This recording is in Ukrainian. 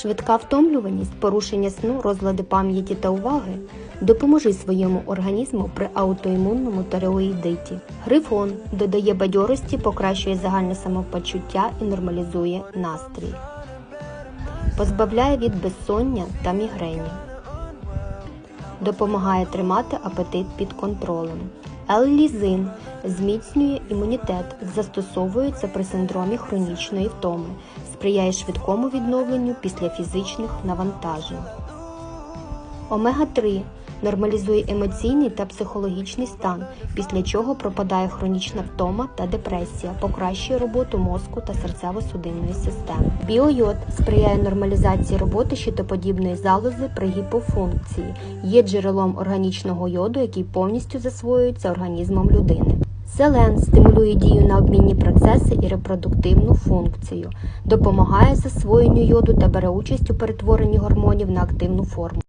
Швидка втомлюваність, порушення сну, розлади пам'яті та уваги. Допоможи своєму організму при аутоімунному тиреоїдиті. Грифон додає бадьорості, покращує загальне самопочуття і нормалізує настрій. Позбавляє від безсоння та мігрені. Допомагає тримати апетит під контролем. Л-лізин зміцнює імунітет, застосовується при синдромі хронічної втоми, сприяє швидкому відновленню після фізичних навантажень. Омега-3 нормалізує емоційний та психологічний стан, після чого пропадає хронічна втома та депресія, покращує роботу мозку та серцево-судинної системи. Біойод сприяє нормалізації роботи щитоподібної залози при гіпофункції, є джерелом органічного йоду, який повністю засвоюється організмом людини. Селен стимулює дію на обмінні процеси і репродуктивну функцію, допомагає засвоєнню йоду та бере участь у перетворенні гормонів на активну форму.